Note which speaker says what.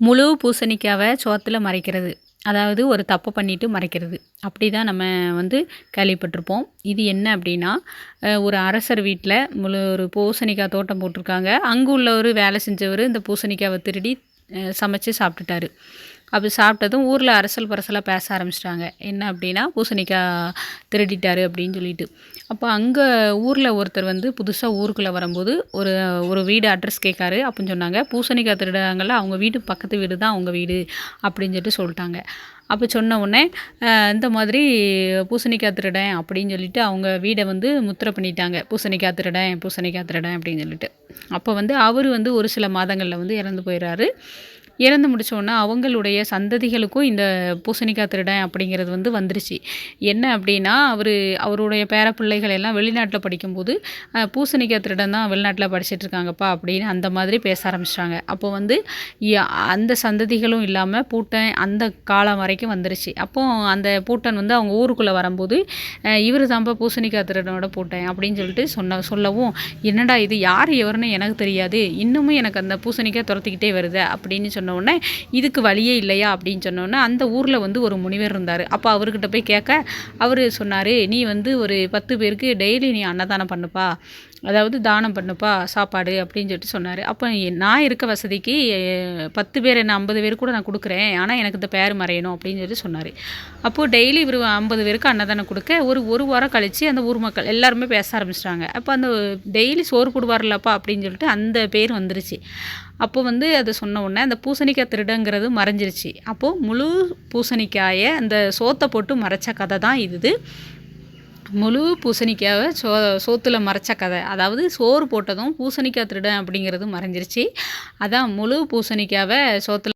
Speaker 1: முழு பூசணிக்காவை சோத்தில் மறைக்கிறது. அதாவது ஒரு தப்பு பண்ணிட்டு மறைக்கிறது. அப்படி தான் நம்ம வந்து கேள்விப்பட்டிருப்போம். இது என்ன அப்படின்னா ஒரு அரசர் வீட்டில் முழு ஒரு பூசணிக்காய் தோட்டம் போட்டிருக்காங்க. அங்கே உள்ளவர் வேலை செஞ்சவர் இந்த பூசணிக்காவை திருடி சமைச்சு சாப்பிட்டுட்டாரு. அப்படி சாப்பிட்டதும் ஊரில் அரசல் பரசலாக பேச ஆரம்பிச்சிட்டாங்க. என்ன அப்படின்னா பூசணிக்காய் திருடிட்டாரு அப்படின்னு சொல்லிட்டு. அப்போ அங்கே ஊரில் ஒருத்தர் வந்து புதுசாக ஊருக்குள்ளே வரும்போது ஒரு ஒரு வீடு அட்ரஸ் கேட்காரு. அப்படின்னு சொன்னாங்க. பூசணிக்காய் திருடாங்கல்ல அவங்க வீட்டு பக்கத்து வீடு தான் அவங்க வீடு அப்படின்னு சொல்லிட்டு சொல்லிட்டாங்க. அப்போ சொன்ன உடனே இந்த மாதிரி பூசணிக்காய் திருடன் அப்படின்னு சொல்லிட்டு அவங்க வீடை வந்து முத்திரை பண்ணிட்டாங்க. பூசணிக்காய் திருடன் பூசணிக்காய் திருடன் அப்படின்னு சொல்லிட்டு. அப்போ வந்து அவர் வந்து ஒரு சில மாதங்களில் வந்து இறந்து போயிடுறாரு இறந்து முடிச்ச அவங்களுடைய சந்ததிகளுக்கும் இந்த பூசணிக்காய் திருடன் அப்படிங்கிறது வந்து வந்துருச்சு. என்ன அப்படின்னா அவர் அவருடைய பேர பிள்ளைகள் எல்லாம் வெளிநாட்டில் படிக்கும்போது பூசணிக்காய் திருடன் தான் வெளிநாட்டில் படிச்சுட்டு இருக்காங்கப்பா அப்படின்னு அந்த மாதிரி பேச ஆரம்பிச்சிட்டாங்க. அப்போ வந்து அந்த சந்ததிகளும் இல்லாமல் பூட்டன் அந்த காலம் வரைக்கும் வந்துருச்சு. அப்போ அந்த பூட்டன் வந்து அவங்க ஊருக்குள்ளே வரும்போது இவர் தான்ப்பா பூசணிக்காய் திருடனோட பூட்டன் அப்படின்னு சொல்லிட்டு சொன்ன சொல்லவும் என்னடா இது? யார் எவருன்னு எனக்கு தெரியாது. இன்னமும் எனக்கு அந்த பூசணிக்காய் துரத்திக்கிட்டே வருது அப்படின்னு சொன்ன சொன்னோடனே இதுக்கு வழியே இல்லையா? அப்படின்னு சொன்னோன்னே அந்த ஊரில் வந்து ஒரு முனிவர் இருந்தார். அப்போ அவர்கிட்ட போய் கேட்க அவர் சொன்னார் நீ வந்து ஒரு பத்து பேருக்கு டெய்லி நீ அன்னதானம் பண்ணுப்பா. அதாவது தானம் பண்ணுப்பா சாப்பாடு அப்படின்னு சொல்லிட்டு சொன்னார். அப்போ நான் இருக்க வசதிக்கு பத்து பேர் என்ன ஐம்பது பேர் கூட நான் கொடுக்குறேன். ஆனால் எனக்கு இந்த பேர் மறையணும் அப்படின்னு சொல்லிட்டு சொன்னார். அப்போது டெய்லி இவர் ஐம்பது பேருக்கு அன்னதானம் கொடுக்க. ஒரு ஒரு வாரம் கழித்து அந்த ஊர் மக்கள் எல்லாருமே பேச ஆரம்பிச்சிட்டாங்க. அப்போ அந்த டெய்லி சோறு போடுவார்லப்பா அப்படின்னு சொல்லிட்டு அந்த பேர் வந்துருச்சு. அப்போ வந்து அதை சொன்ன உடனே அந்த பூசணிக்காய் திருடங்கிறது மறைஞ்சிருச்சு. அப்போது முழு பூசணிக்காயை அந்த சோத்தை போட்டு மறைச்ச கதை தான் இது. முழு பூசணிக்காவை சோ சோத்தில் மறைச்ச கதை. அதாவது சோறு போட்டதும் பூசணிக்காய் திருடன் அப்படிங்கிறது மறைஞ்சிருச்சு. அதான் முழு பூசணிக்காவை சோத்தில்